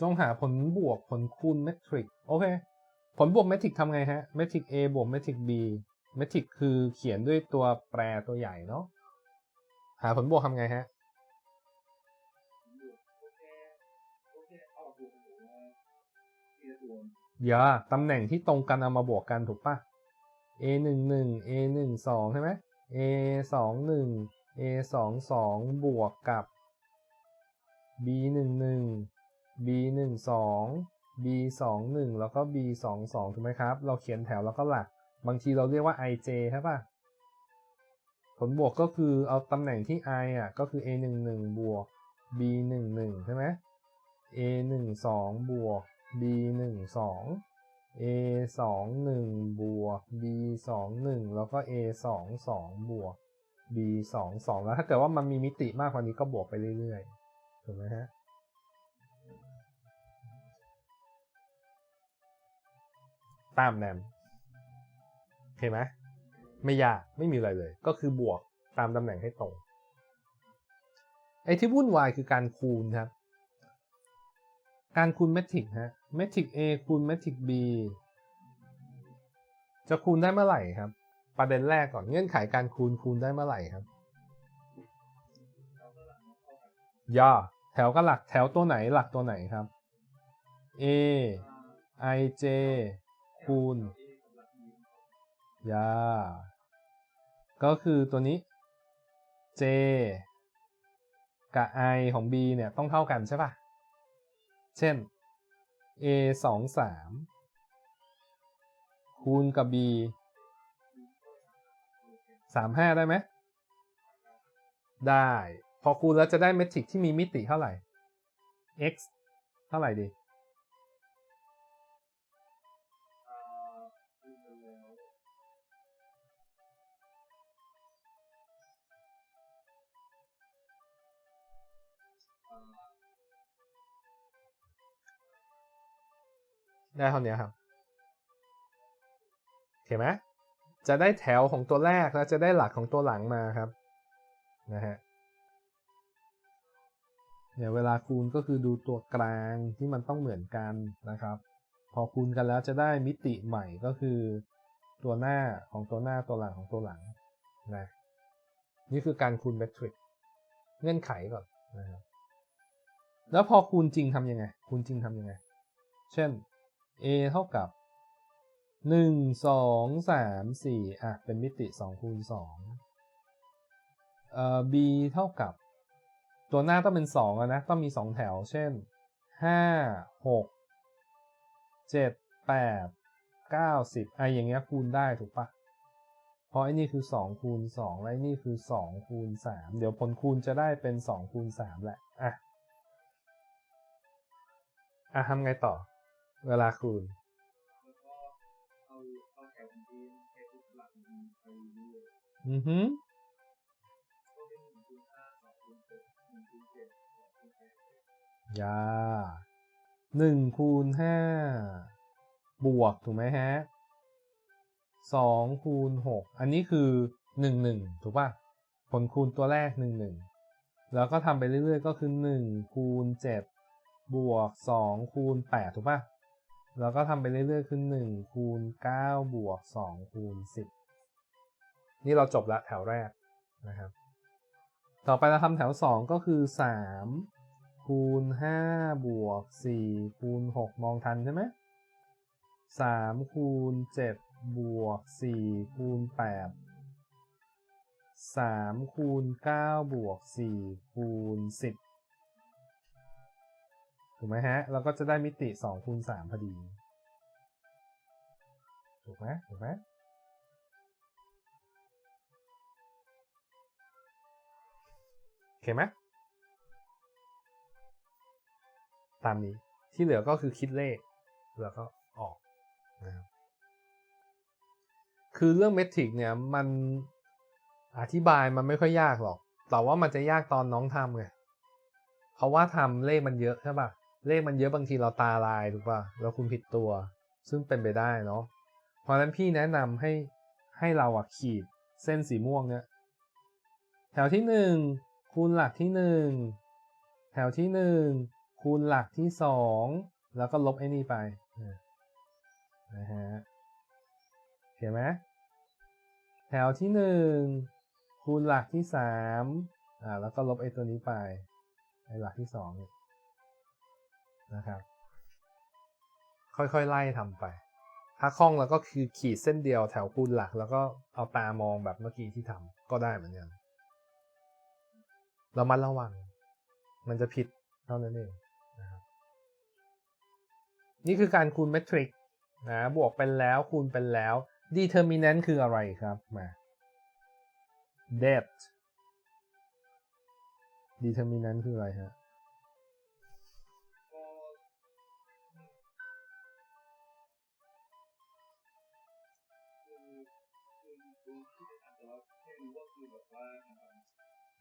จงหาผลบวกผลคูณเมทริกโอเค ผลบวกเมทริกทำไงฮะเมทริก A บวกเมทริก B เมทริกคือเขียนด้วยตัวแปรตัวใหญ่เนาะหาผลบวกทำไงฮะอย่าตำแหน่งที่ตรงกันเอามาบวกกันถูกปะ a หนึ่งหนึ่ง a หนึ่งสองใช่ไหม a สองหนึ่ง a สองสองบวกกับ b หนึ่งหนึ่ง b หนึ่งสอง b สองหนึ่งแล้วก็ b สองสองถูกไหมครับ เราเขียนแถวแล้วก็หลัก บางทีเราเรียกว่า ij ใช่ปะผลบวกก็คือเอาตำแหน่งที่ i อะก็คือ a หนึ่งหนึ่งบวก b หนึ่งหนึ่งใช่ไหม a หนึ่งสองบวก b หนึ่งสอง a สองหนึ่งบวก b สองหนึ่งแล้วก็ a สองสองบวก b สองสองแล้วถ้าเกิดว่ามันมีมิติมากกว่านี้ก็บวกไปเรื่อยๆถูกไหมฮะ ตามแนมเห็นไหมไม่ยากไม่มีอะไรเลย ก็คือบวกตามตำแหน่งให้ตรง ไอ้ที่วุ่นวายคือการคูณครับ การคูณเมทริกฮะเมทริก A คูณเมทริก B จะคูณได้เมื่อไหร่ครับ ประเด็นแรกก่อนเงื่อนไขการคูณคูณได้เมื่อไหร่ครับ ย่อ แถวกับหลักแถวตัวไหนหลักตัวไหนครับ A I J คูณ ยา ก็คือตัวนี้ J กับ I ของ B เนี่ยต้องเท่ากันใช่ปะเช่น a สองสามคูณกับ b สามห้าได้ไหม ได้ พอคูณแล้วจะได้เมทริกที่มีมิติเท่าไหร่ x เท่าไหร่ดี ได้เท่านี้ครับเห็นไหมจะได้แถวของตัวแรกแล้วจะได้หลักของตัวหลังมาครับนะฮะเนี่ยเวลาคูณก็คือดูตัวกลางที่มันต้องเหมือนกันนะครับ พอคูณกันแล้วจะได้มิติใหม่ก็คือ ตัวหน้าของตัวหน้าตัวหลังของตัวหลังนะนี่คือการคูณเมทริกเงื่อนไขก่อนนะครับแล้วพอคูณจริงทำยังไง คูณจริงทำยังไง เช่น a เท่ากับ 1 2 3 4อะเป็นมิติ2คูณ2เอ่อ b เท่ากับ ตัวหน้าต้องเป็น2อนะต้องมี 2 แถว เช่น 5 6 7 8 9 10อะอย่างเงี้ยคูณได้ถูกปะเพราะไอ้นี่คือ 2 คูณ 2 และไอ้นี่คือ 2 คูณ 3 เดี๋ยวผลคูณจะได้เป็น 2 คูณ 3 แหละ อะ อะทำไงต่อ เวลาคูณอือฮึยาหนึ่งคูณห้าบวก ถูกไหมฮะสองคูณหกอันนี้คือหนึ่งหนึ่งถูกป่ะ ผลคูณตัวแรกหนึ่งหนึ่งแล้วก็ทำไปเรื่อยๆ ก็คือหนึ่งคูณเจ็ดบวกสองคูณแปดถูกป่ะ แล้วก็ทำไปเรื่อยๆ คือหนึ่งคูณเก้าบวกสองคูณสิบนี่เราจบละแถวแรกนะครับ ต่อไปเราทำแถวสองก็คือสามคูณห้าบวกสี่คูณหกมองทันใช่ไหมสามคูณเจ็ดบวกสี่คูณแปดสามคูณเก้าบวกสี่คูณสิบ ถูกไหมฮะ เราก็จะได้มิติ2คูณ3พอดี ถูกไหมถูกไหมโอเคไหมตามนี้ที่เหลือก็คือคิดเลข แล้วก็ออกนะครับคือเรื่องเมทริกเนี่ยมันอธิบายมันไม่ค่อยยากหรอก แต่ว่ามันจะยากตอนน้องทำไงเพราะว่าทำเลขมันเยอะใช่ป่ะ เลขมันเยอะบางทีเราตาลายถูกป่ะแล้วคุณผิดตัว ซึ่งเป็นไปได้เนาะเพราะนั้นพี่แนะนำให้ให้เราอะขีดเส้นสีม่วงเนี่ยแถวที่หนึ่งคูณหลักที่หนึ่งแถวที่หนึ่งคูณหลักที่สองแล้วก็ลบไอ้นี่ไปนะฮะเห็นไหมแถวที่หนึ่งคูณหลักที่สามอ่าแล้วก็ลบไอ้ตัวนี้ไปไอ้หลักที่สองเนี่ย นะครับ ค่อยๆไล่ทำไป ถ้าคล่องแล้วก็คือขีดเส้นเดียวแถวคูณหลัก แล้วก็เอาตามองแบบเมื่อกี้ที่ทำก็ได้เหมือนกันเรามัดระวัง มันจะผิดเท่านั้นเองนะครับนี่คือการคูณเมทริกนะบวกเป็นแล้วคูณเป็นแล้ว determinant คืออะไรครับมา det determinant คืออะไรฮะ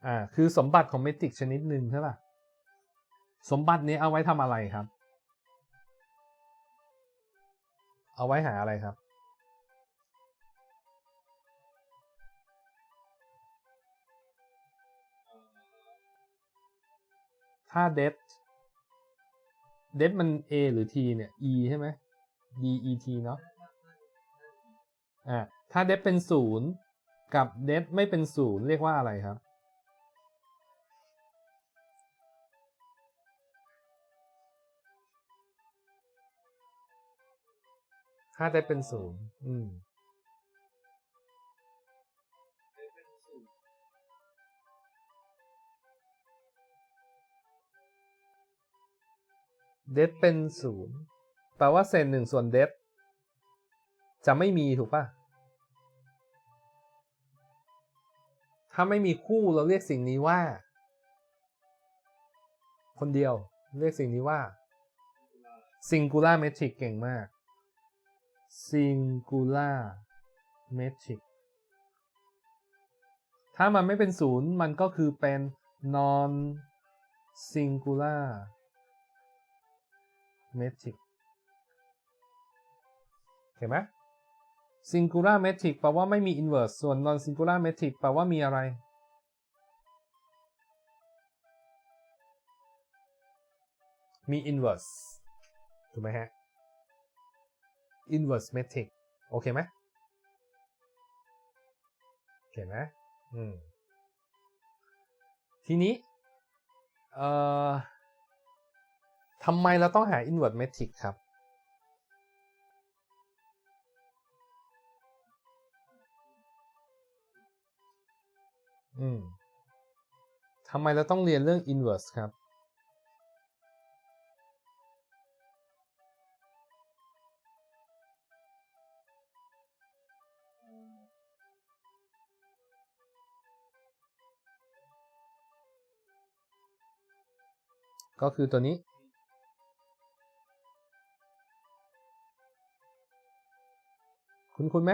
อ่าคือสมบัติของเมทริกชนิดหนึ่งใช่ป่ะสมบัตินี้เอาไว้ทำอะไรครับ เอาไว้หาอะไรครับถ้า det det มัน a หรือ t เนี่ย e ใช่ไหม d e t เนาะอ่าถ้า det เป็นศูนย์กับ det ไม่เป็นศูนย์เรียกว่าอะไรครับ ถ้าได้เป็นศูนย์อืมเดฟเป็นศูนย์แปลว่าเศษหนึ่งส่วนเดฟจะไม่มีถูกปะถ้าไม่มีคู่เราเรียกสิ่งนี้ว่า คนเดียว เรียกสิ่งนี้ว่า singular metric เก่งมาก singular metric ถ้ามันไม่เป็นศูนย์มันก็คือเป็น non singular metric เห็นไหม singular metric แปลว่าไม่มี inverse ส่วน non singular metric แปลว่ามีอะไร มี inverse ถูกไหมฮะ inverse metric โอเคไหมเห็นไหมอืมทีนี้เอ่อทำไมเราต้องหา inverse metric ครับอืมทำไมเราต้องเรียนเรื่อง inverse ครับ ก็คือตัวนี้ คุณคุณไหม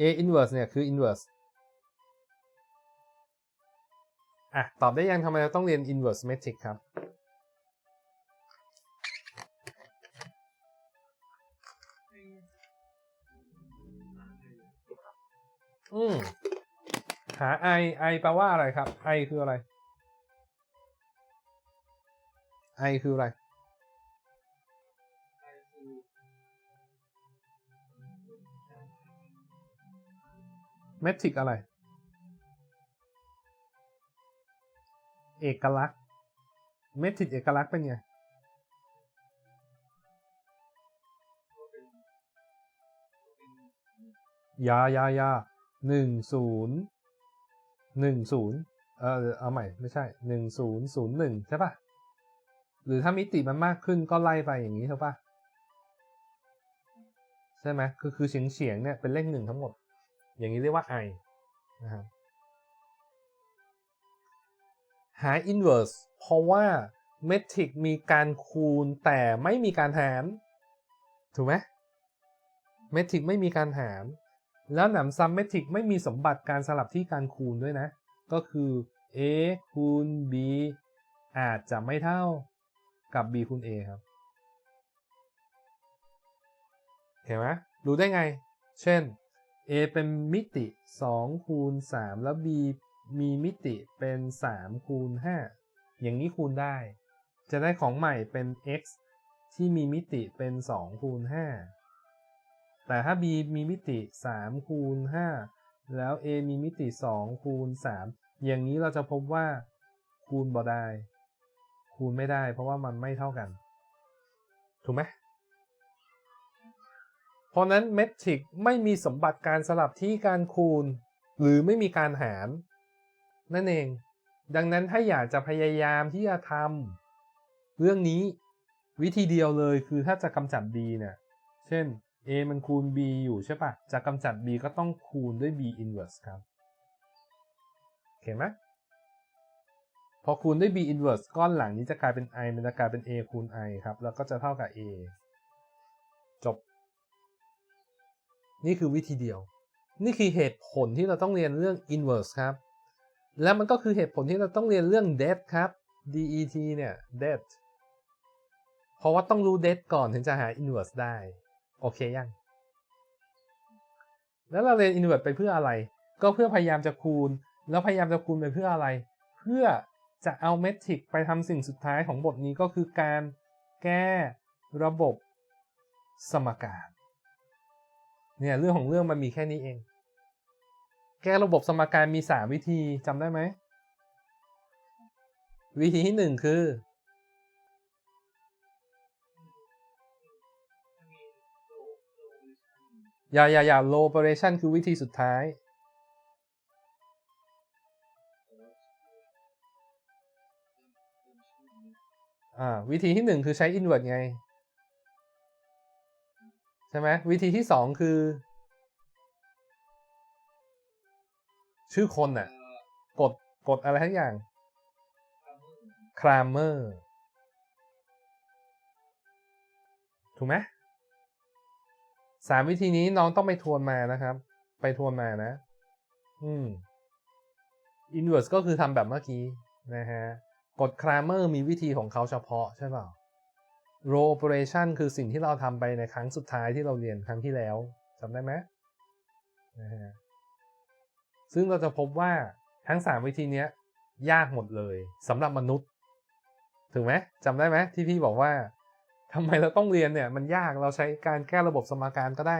A inverse เนี่ย คือ inverse อะ ตอบได้ยังทำไมเราต้องเรียน inverse metric ครับ อืม หา i i แปลว่าอะไรครับ i คืออะไร i คืออะไรเมทริกอะไร เอกลักษณ์เมทริกเอกลักษณ์เป็นไงยายายาหนึ่งศูนย์ หนึ่งศูนย์เออเอาใหม่ไม่ใช่หนึ่งศูนย์ศูนย์หนึ่งใช่ปะหรือถ้ามิติมันมากขึ้นก็ไล่ไปอย่างนี้ใช่ปะใช่ไหมคือคือเฉียงเฉียงเนี่ยเป็นเลขหนึ่งทั้งหมด อย่างนี้เรียกว่า i นะครับหา inverse เพราะว่าเมทริกมีการคูณแต่ไม่มีการหาร ถูกไหมเมทริกไม่มีการหาร แล้วหนำซ้ำเมทริกไม่มีสมบัติการสลับที่การคูณด้วยนะ ก็คือ a คูณ b อาจจะไม่เท่ากับ b คูณ a ครับ เห็นไหมรู้ได้ไง เช่น a เป็นมิติ 2 คูณ 3 แล้ว b มีมิติเป็นสามคูณห้าอย่างนี้คูณได้ จะได้ของใหม่เป็น x ที่มีมิติเป็นสองคูณห้า แต่ถ้า b มีมิติสามคูณห้าแล้ว a มีมิติสองคูณสามอย่างนี้เราจะพบว่า คูณบ่ได้ คูณไม่ได้ เพราะว่ามันไม่เท่ากัน ถูกไหมเพราะนั้นเมทริกไม่มีสมบัติการสลับที่การคูณ หรือไม่มีการหาร นั่นเอง ดังนั้นถ้าอยากจะพยายามที่จะทำเรื่องนี้วิธีเดียวเลยคือถ้าจะกำจัด b เนี่ย เช่น a มันคูณ b อยู่ใช่ปะจะกำจัด b ก็ต้องคูณด้วย b inverse ครับเห็นไหมพอคูณด้วย b inverse ก้อนหลังนี้จะกลายเป็น i มันจะกลายเป็น a คูณ i ครับ แล้วก็จะเท่ากับ a จบ นี่คือวิธีเดียว นี่คือเหตุผลที่เราต้องเรียนเรื่อง inverse ครับ และมันก็คือเหตุผลที่เราต้องเรียนเรื่อง det ครับ det เนี่ย det เพราะว่าต้องรู้ det ก่อนถึงจะหา inverse ได้ โอเคยัง แล้วเราเรียน inverse ไปเพื่ออะไร ก็เพื่อพยายามจะคูณ แล้วพยายามจะคูณไปเพื่ออะไร เพื่อจะเอาเมทริกไปทำสิ่งสุดท้ายของบทนี้ก็คือการแก้ระบบสมการเนี่ยเรื่องของเรื่องมันมีแค่นี้เอง แก้ระบบสมการมี 3 วิธีจำได้ไหม วิธีที่ 1 คือ อย่าอย่าอย่า low operation คือวิธีสุดท้าย อ่า วิธีที่หนึ่งคือใช้ invert ไง ใช่ไหมวิธีที่สองคือ ชื่อคนน่ะ กดกดอะไรทั้งอย่างครามเมอร์ ถูกไหม สามวิธีนี้น้องต้องไปทวนมานะครับ ไปทวนมานะ อืม inverse ก็คือทำแบบเมื่อกี้นะฮะ กด Kramer มีวิธีของเขาเฉพาะใช่เปล่า row operation คือสิ่งที่เราทำไปในครั้งสุดท้ายที่เราเรียนครั้งที่แล้วจำได้ไหมนะฮะ ซึ่งเราจะพบว่าทั้ง 3 วิธีนี้ยากหมดเลยสำหรับมนุษย์ถึงไหมจำได้ไหมที่พี่บอกว่า ทำไมเราต้องเรียนเนี่ย มันยากเราใช้การแก้ระบบสมการก็ได้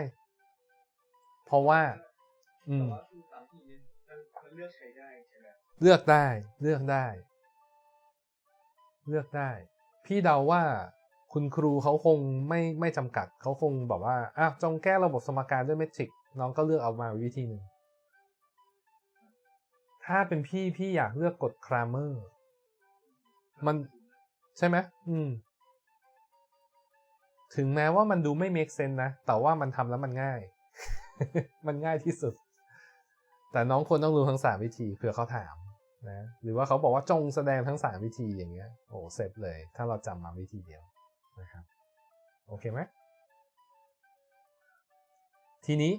เพราะว่า อืมเลือกใช้ได้ใช่ไหมเลือกได้ เลือกได้ เลือกได้ พี่เดาว่าคุณครูเขาคงไม่ไม่จำกัด เขาคงบอกว่าอะจงแก้ระบบสมการด้วยเมทริกน้องก็เลือกเอามาวิธีหนึ่ง ถ้าเป็นพี่พี่อยากเลือกกดครามเมอร์ มันใช่ไหมอืม ถึงแม้ว่ามันดูไม่ make sense นะ แต่ว่ามันทำแล้วมันง่าย มันง่ายที่สุด แต่น้องควรต้องรู้ทั้งสามวิธีเผื่อเขาถามนะ หรือว่าเขาบอกว่าจงแสดงทั้งสามวิธีอย่างเงี้ย โอ้เสร็จเลย ถ้าเราจำมาวิธีเดียวนะครับ โอเคไหม ทีนี้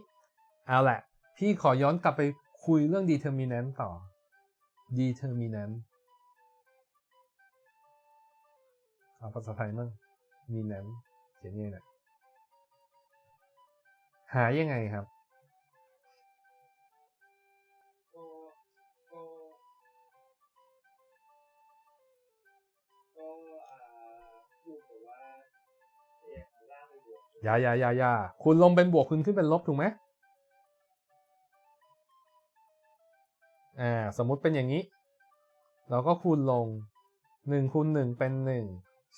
เอาละพี่ขอย้อนกลับไปคุยเรื่อง determinant ต่อ determinant เอาภาษาไทยมั่ง minant ขียนยังไงนะหายังไงครับก็ก็ก็อ่าบวกกับว่าแยกล่างไปบวกอย่าอย่าอย่าอย่าคุณลงเป็นบวกคุณขึ้นเป็นลบถูกไหมอ่า สมมุติเป็นอย่างนี้ เราก็คูณลงหนึ่งคูณหนึ่งเป็นหนึ่ง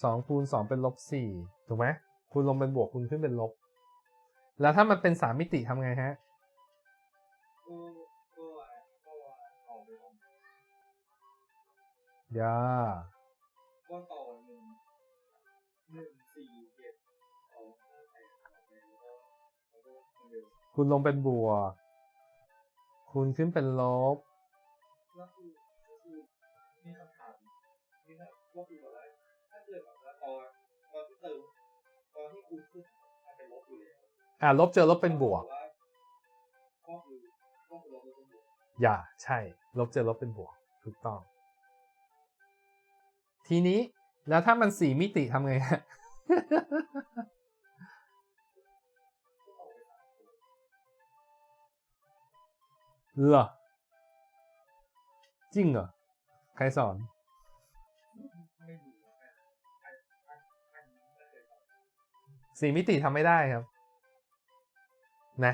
สองคูณสองเป็นลบสี่ถูกไหม คูณลงเป็นบวกคูณขึ้นเป็นลบ แล้วถ้ามันเป็นสามมิติทำไงฮะก็ก็ก็ต่อไปของอย่า ก็ต่อหนึ่งหนึ่งสี่เจ็ดสองห้าแปดสองแปดแล้วก็แล้วก็เร็วคูณลงเป็นบวกคูณขึ้นเป็นลบก็คือก็คือมีคำถามนี่นะก็คือแบบว่าถ้าเกิดแบบว่าตอนตอนที่เติม ตอนที่คูณขึ้นมันเป็นลบอยู่แล้วอ่าลบเจอลบเป็นบวก ก็คือก็คือลบเป็นบวกอย่าใช่ ลบเจอลบเป็นบวกถูกต้อง ทีนี้แล้วถ้ามันสี่มิติทำไงฮะเหรอจริงเหรอใครสอน สี่มิติทำไม่ได้ครับ นะ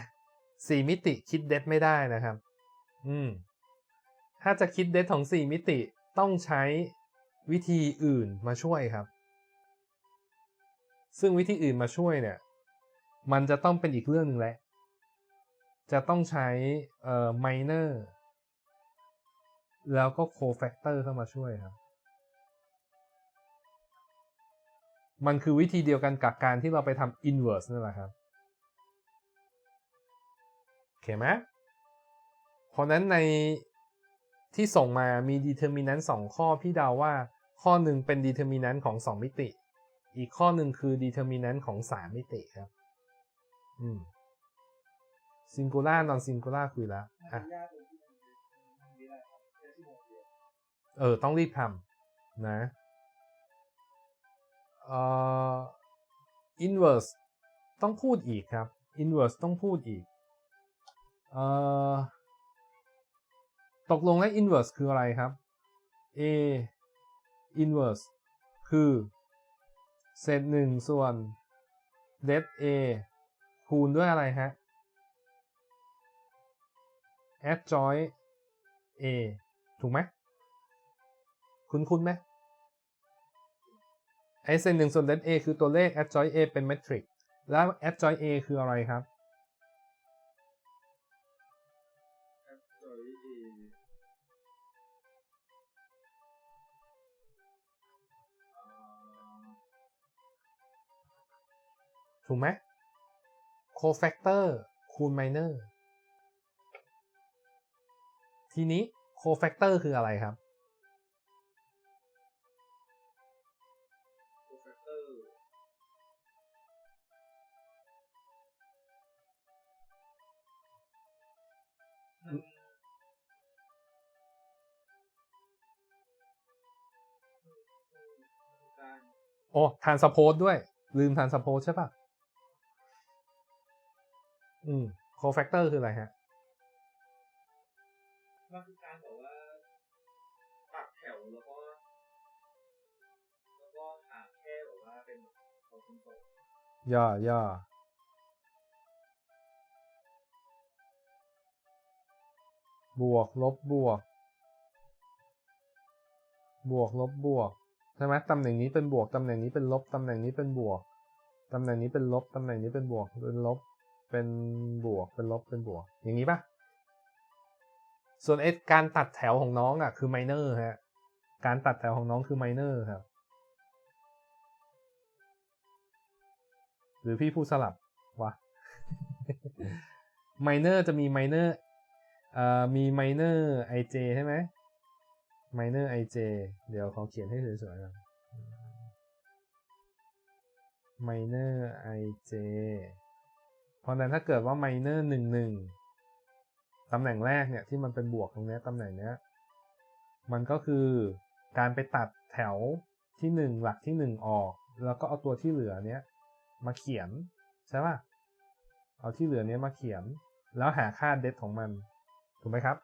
สี่มิติคิดเดทไม่ได้นะครับ อืม ถ้าจะคิดเดทของสี่มิติต้องใช้วิธีอื่นมาช่วยครับ ซึ่งวิธีอื่นมาช่วยเนี่ย มันจะต้องเป็นอีกเรื่องหนึ่งแหละ จะต้องใช้เอ่อ minor แล้วก็ cofactor เข้ามาช่วยครับ มันคือวิธีเดียวกันกับการที่เราไปทำ inverse นั่นแหละครับโอเคไหมเพราะนั้นในที่ส่งมามี determinant 2 ข้อพี่เดาว่าข้อหนึ่งเป็น determinant ของ 2 มิติ อีกข้อหนึ่งคือ determinant ของ 3 มิติครับ อืม singular non singular คุยแล้วอะยาตรงที่มันมันไม่ได้ครับแค่ชั่วโมงเดียวเออ ต้องรีบทำนะ อ่อ inverse ต้องพูดอีกครับ inverse ต้องพูดอีกอ่อตกลงแล้ว inverse คืออะไรครับ a inverse คือ เศษหนึ่งส่วน det a คูณด้วยอะไรฮะ adjoint a ถูกไหม คุ้นคุ้นๆไหม ไอเซนหนึ่งส่วน det a คือตัวเลข adjoint a เป็นเมทริกแล้ว adjoint a คืออะไรครับ ถูกไหม cofactor คูณ minor ทีนี้ cofactor คืออะไรครับ โอ้ transpose ด้วย ลืม transpose ใช่ปะอืม cofactor คืออะไรฮะมันคือการแบบว่าตัดแถวแล้วก็แล้วก็หาแค่แบบว่าเป็นของคุณโตย่อย่อบวก ลบบวก บวก ลบบวก ใช่ไหมตำแหน่งนี้เป็นบวกตำแหน่งนี้เป็นลบตำแหน่งนี้เป็นบวกตำแหน่งนี้เป็นลบตำแหน่งนี้เป็นบวกเป็นลบเป็นบวกเป็นลบเป็นบวก อย่างนี้ปะส่วนไอการตัดแถวของน้องอะคือไมเนอร์ฮะการตัดแถวของน้องคือไมเนอร์ครับหรือพี่พูดสลับวะไมเนอร์จะมีไมเนอร์เอ่อมีไมเนอร์ไอเจใช่ไหม ไมเนอร์ไอเจเดี๋ยวเขาเขียนให้สวยๆก่อนไมเนอร์ไอเจเพราะนั้นถ้าเกิดว่าไมเนอร์หนึ่งหนึ่งตำแหน่งแรกเนี่ยที่มันเป็นบวกตรงนี้ตำแหน่งเนี้ย มันก็คือการไปตัดแถวที่หนึ่งหลักที่หนึ่งออก แล้วก็เอาตัวที่เหลือเนี้ยมาเขียนใช่ป่ะ เอาที่เหลือเนี้ยมาเขียน แล้วหาค่าเดทของมัน ถูกไหมครับ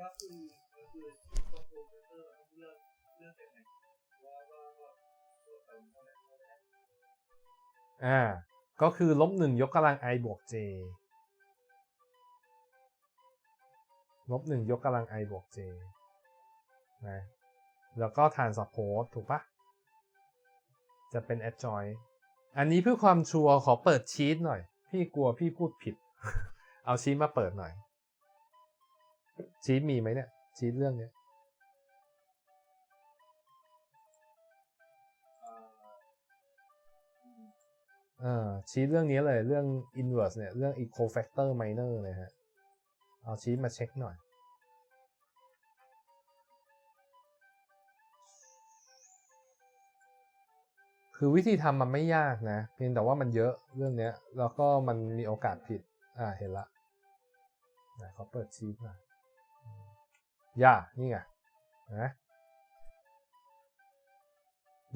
ก็คือก็คือตัวโปรเฟสเตอร์ต้อเลือกเลือกเป็นไหนว่าว่าว่าตัวเติมเท่าไหร่เท่าไหร่อ่า ก็คือลบหนึ่งยกกำลัง i บวก j ลบหนึ่งยกกำลัง i บวก j นะ แล้วก็ทานสโพสถูกปะจะเป็น adjoint อันนี้เพื่อความชัวร์ขอเปิดชีตหน่อย พี่กลัวพี่พูดผิด เอาชีตมาเปิดหน่อย ชีตมีไหมเนี่ย ชีตเรื่องเนี้ยอ่าอืมอ่าชีตเรื่องนี้เลยเรื่อง inverse เนี่ย เรื่อง eco factor minor เลยฮะ เอาชีตมาเช็คหน่อย คือวิธีทำมันไม่ยากนะ เพียงแต่ว่ามันเยอะเรื่องเนี้ยแล้วก็มันมีโอกาสผิด อ่าเห็นละไหนเขาเปิดชีตมาย่ ย่า นี่ไงนะ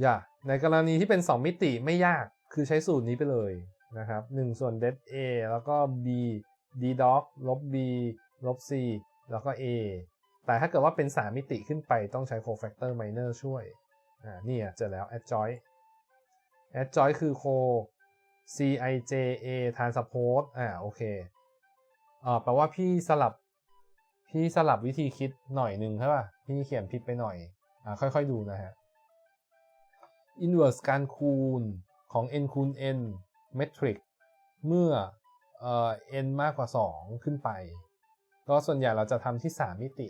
ย่า ในกรณีที่เป็น 2 มิติไม่ยาก คือใช้สูตรนี้ไปเลยนะครับ 1 ส่วน det a แล้วก็ b d dog ลบ b ลบ c แล้วก็ A แต่ถ้าเกิดว่าเป็น 3 มิติขึ้นไปต้องใช้ cofactor minor ช่วย อ่า นี่อะเจอแล้ว adjoint adjoint คือ co cij a transpose อ่า โอเคอ่าแปลว่าพี่สลับ พี่สลับวิธีคิดหน่อยหนึ่งใช่ป่ะพี่เขียนผิดไปหน่อยอ่าค่อยๆดูนะฮะ inverse การคูณของ n คูณ n metric เมื่อเอ่อ n มากกว่า 2 ขึ้นไป ก็ส่วนใหญ่เราจะทำที่ 3 มิติ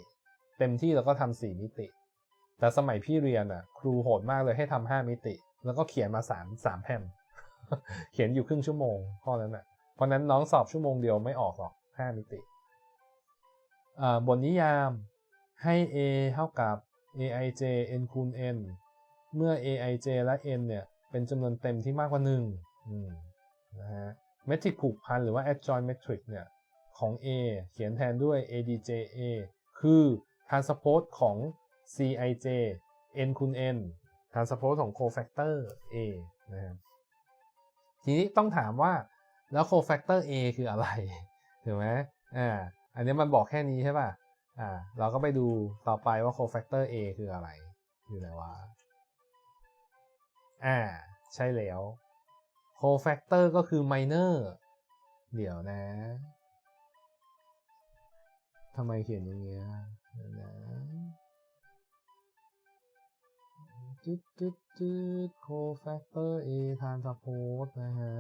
เต็มที่เราก็ทำ4 มิติ แต่สมัยพี่เรียนอะ ครูโหดมากเลยให้ทำ5มิติ แล้วก็เขียนมา 3 3แผ่น เขียนอยู่ครึ่งชั่วโมงข้อนั้นอะ เพราะนั้นน้องสอบชั่วโมงเดียวไม่ออกหรอก 5 มิติ บทนิยามให้ a เท่ากับ aij n คูณ n เมื่อ aij และ n เนี่ย เป็นจำนวนเต็มที่มากกว่า1นะฮะเมทริกผูกพันหรือว่า adjoint metric เนี่ยของ A เขียนแทนด้วย adja คือ transpose ของ cij n คูณ n transpose ของ cofactor A นะครับทีนี้ต้องถามว่าแล้ว cofactor A คืออะไรถูกไหมอ่า อันนี้มันบอกแค่นี้ใช่ป่ะ อ่า เราก็ไปดูต่อไปว่า cofactor A คืออะไร อยู่ไหนวะ อ่า ใช่แล้ว cofactor ก็คือ minor เดี๋ยวนะทำไมเขียนอย่างเงี้ยเดี๋ยวนะจึ๊ดจึ๊ดจึ๊ด cofactor A transpose นะฮะ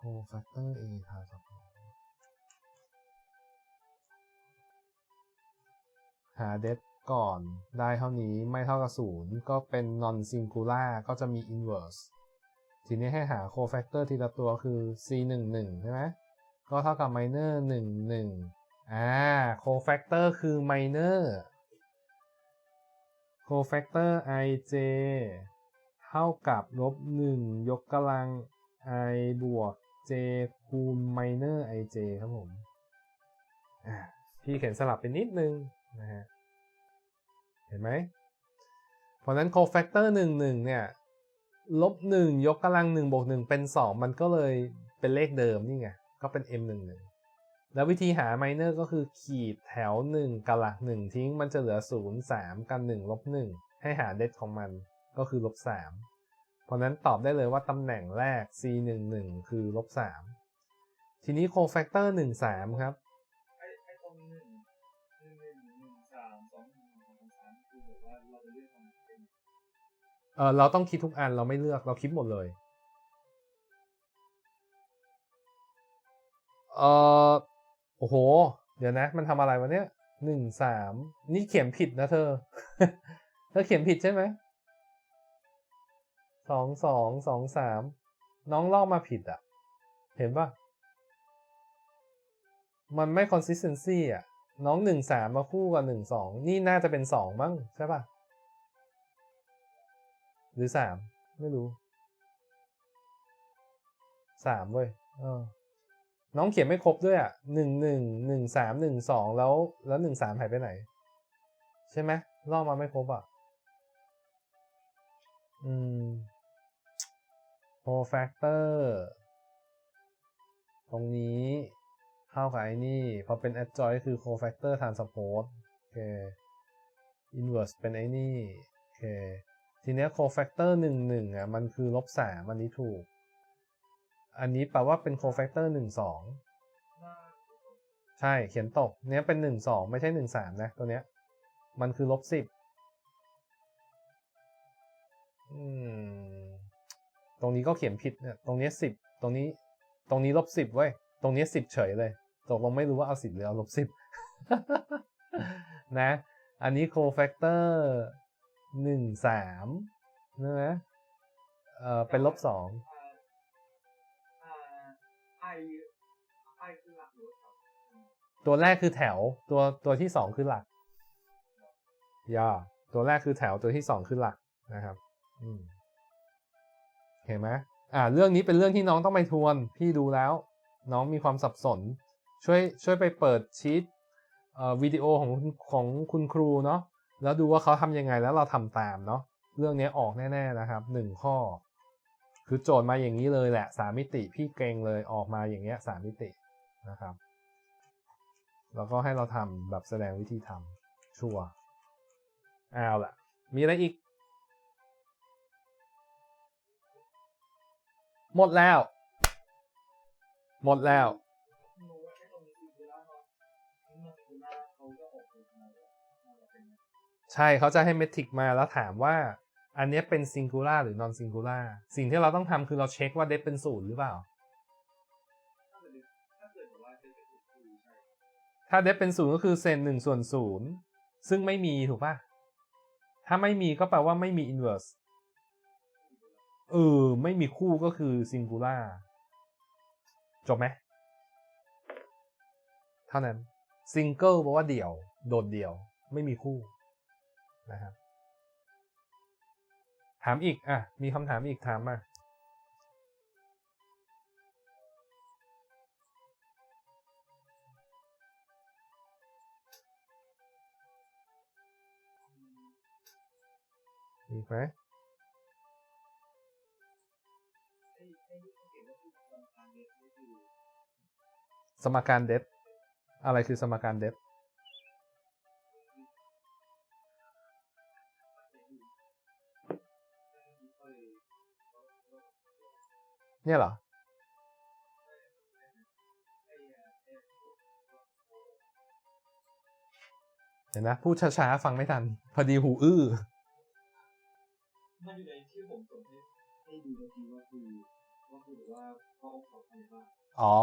cofactor A transpose หาเดทก่อนได้เท่านี้ไม่เท่ากับศูนย์ก็เป็น non singular ก็จะมี inverse ทีนี้ให้หา cofactor ทีละตัวคือ c 1 1ใช่ไหมก็เท่ากับ minor 1 1อ่า cofactor คือ minor cofactor ij เท่ากับลบ1ยกกำลัง i บวก j คูณ minor ij ครับผมอ่าพี่เขียนสลับไปนิดนึง นะฮะเห็นไหมเพราะนั้น cofactor 1 1เนี่ยลบ1ยกกำลัง1บวก1เป็น 2 มันก็เลยเป็นเลขเดิมนี่ไงก็เป็น m 1 1แล้ววิธีหา minor ก็คือขีดแถว 1กับหลัก 1 ทิ้งมันจะเหลือ 0 3 กัน1ลบ 1 ให้หาเดของมันก็คือลบ 3 เพราะนั้นตอบได้เลยว่าตำแหน่งแรก c 1 1คือลบ 3 ทีนี้ cofactor 1 3 ครับ เออเราต้องคิดทุกอันเราไม่เลือกเราคิดหมดเลยเออโอ้โห เดี๋ยวนะ มันทำอะไรวะเนี่ยหนึ่งสามนี่เขียนผิดนะเธอ เธอเขียนผิดใช่ไหมสองสองสองสามน้องลอกมาผิดอะ่ะ เห็นปะมันไม่ consistency อะ น้องหนึ่งสามมาคู่กับหนึ่งสองนี่น่าจะเป็นสองมั้งใช่ปะ หรือสามไม่รู้สามเว้ยน้องเขียนไม่ครบด้วยอะหนึ่งหนึ่งหนึ่งสามหนึ่งสองแล้วแล้วหนึ่งสามหายไปไหน ใช่ไหมลอกมาไม่ครบอะ อืม cofactor ตรงนี้เข้ากับไอ้นี่พอเป็น adjoint คือ cofactor transpose โอเค inverse เป็นไอ้นี่ โอเค ทีเนี้ย cofactor หนึ่งหนึ่งอะมันคือลบสามอันนี้ถูก อันนี้แปลว่าเป็น cofactor หนึ่งสองใช่เขียนตกเนี้ยเป็นหนึ่งสองไม่ใช่หนึ่งสามนะตัวเนี้ย มันคือลบสิบอืมตรงนี้ก็เขียนผิดเนี่ยตรงเนี้สิบตรงนี้ ตรงนี้ลบสิบเว้ยตรงนี้สิบเฉยเลยตกลงไม่รู้ว่าเอาสิบหรือเอาลบสิบนะ อันนี้ cofactor หนึ่งสามนะเออเป็นลบสองอ่าอ่าไอไอคือหลักหน่วยครับตัวแรกคือแถว ตัวตัวที่สองคือหลักย่าตัวแรกคือแถวตัวที่สองคือหลักนะครับอืมเห็นไหมอ่า เรื่องนี้เป็นเรื่องที่น้องต้องไปทวน พี่ดูแล้ว น้องมีความสับสน ช่วยช่วยไปเปิดชีตเอ่อวิดีโอของของคุณครูเนาะ แล้วดูว่าเขาทำยังไงแล้วเราทำตามเนาะเรื่องนี้ออกแน่ๆนะครับหนึ่งข้อ คือโจทย์มาอย่างนี้เลยแหละสามมิติพี่เกรงเลยออกมาอย่างเงี้ยสามมิตินะครับแล้วก็ให้เราทำแบบแสดงวิธีทำชัวเอาล่ะ มีอะไรอีก หมดแล้ว หมดแล้ว ใช่เขาจะให้เมทริกมาแล้วถามว่า อันนี้เป็นซิงคูล่าหรือนอนซิงคูล่าสิ่งที่เราต้องทำคือเราเช็คว่าเดฟเป็นศูนย์หรือเปล่าถ้าเดถ้าเกิดแบบว่าเป็นเป็นคือใช่ถ้าเดฟเป็นศูนย์ก็คือเซนหนึ่งส่วนศูนย์ซึ่งไม่มีถูกปะถ้าไม่มีก็แปลว่าไม่มีอินเวอร์สเออ ไม่มีคู่ก็คือซิงคูล่าจบไหมเท่านั้นซิงเกิลแปลว่าเดี่ยว โดดเดี่ยว ไม่มีคู่ นะครับ ถามอีก อะ มีคำถามอีกถามมาอีกไหมสมการเด็กนี่คือสมการเดฟอะไรคือสมการเดฟ เนี่ยเหรอ เห็นนะพูดช้าๆ ฟังไม่ทัน พอดีหูอื้อมันอยู่ในที่ผมส่งให้ให้ดูเมื่อกี้ว่าคือว่าคือแบบว่าเขาเอาของอะไรบ้างอ๋อ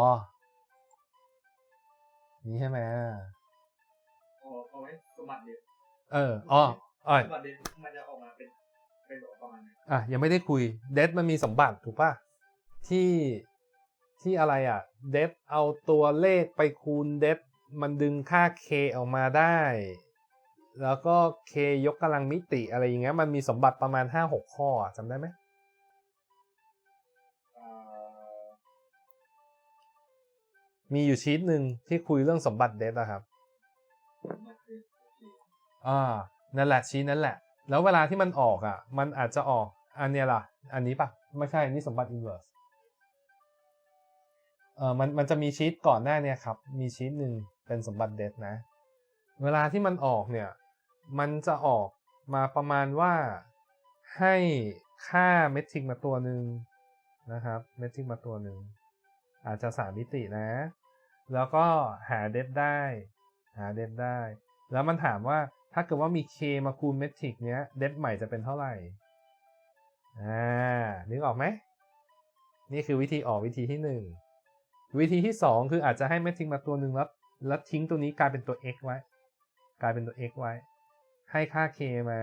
นี่ใช่ไหมเอาเอาไว้สมบัติเด็ดเอออ๋ออ๋อสมบัติเด็ดมันจะออกมาเป็นเป็นแบบประมาณไหนอะยังไม่ได้คุย เดฟมันมีสมบัติถูกป่ะ ที่ที่อะไรอะเดฟเอาตัวเลขไปคูณเดฟมันดึงค่า k ออกมาได้ แล้วก็ k ยกกำลังมิติอะไรอย่างเงี้ยมันมีสมบัติประมาณ 5-6 ข้อจำได้ไหมมีอยู่ชีตหนึ่งที่คุยเรื่องสมบัติเดฟอะครับสมบัติเด็ดโอเคอ่า นั่นแหละชีตนั่นแหละ แล้วเวลาที่มันออกอะ มันอาจจะออก อันเนี้ยล่ะ อันนี้ปะไม่ใช่ นี่สมบัติอินเวอร์ส เออมันมันจะมีชีตก่อนหน้าเนี่ยครับ มีชีตหนึ่งเป็นสมบัติเดฟนะ เวลาที่มันออกเนี่ย มันจะออกมาประมาณว่าให้ค่าเมทริกมาตัวหนึ่งนะครับเมทริกมาตัวหนึ่งอาจจะสามมิตินะ แล้วก็หาเดฟได้ หาเดฟได้ แล้วมันถามว่าถ้าเกิดว่ามี k มาคูณเมทริกเนี้ยเดฟใหม่จะเป็นเท่าไหร่อ่านึกออกไหมนี่คือวิธีออกวิธีที่หนึ่ง วิธีที่สองคืออาจจะให้เมทริกมาตัวหนึ่งแล้วแล้วทิ้งตัวนี้กลายเป็นตัว x ไว้ กลายเป็นตัว x ไว้ ให้ค่า k มา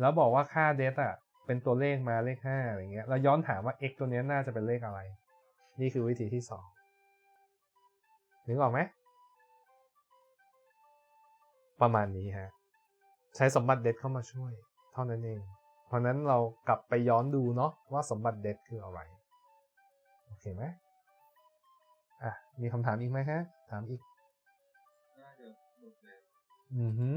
แล้วบอกว่าค่าเดฟอะเป็นตัวเลขมาเลขห้าอะไรเงี้ยแล้วย้อนถามว่า x ตัวนี้น่าจะเป็นเลขอะไร นี่คือวิธีที่สองนึกออกไหมประมาณนี้ฮะใช้สมบัติเด็ดเข้ามาช่วย เท่านั้นเอง เพราะนั้นเรากลับไปย้อนดูเนาะว่าสมบัติเด็ดคืออะไร โอเคไหม มีคำถามอีกไหมฮะ ถามอีกน่าจะหมดแล้วอือฮึ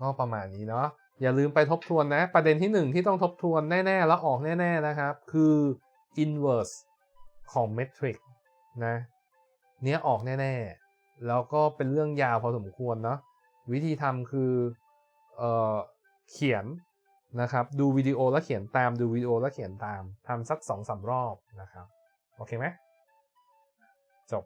ก็ประมาณนี้เนาะอย่าลืมไปทบทวนนะ ประเด็นที่หนึ่งที่ต้องทบทวนแน่ๆ แล้วออกแน่ ๆ นะครับ คือ inverse ของ metric นะเนี้ยออกแน่ ๆ แล้วก็เป็นเรื่องยาวพอสมควรเนาะวิธีทำคือเอ่อเขียนนะครับดูวิดีโอแล้วเขียนตามดูวิดีโอแล้วเขียนตามทำสักสองสามรอบนะครับ โอเคไหม จบ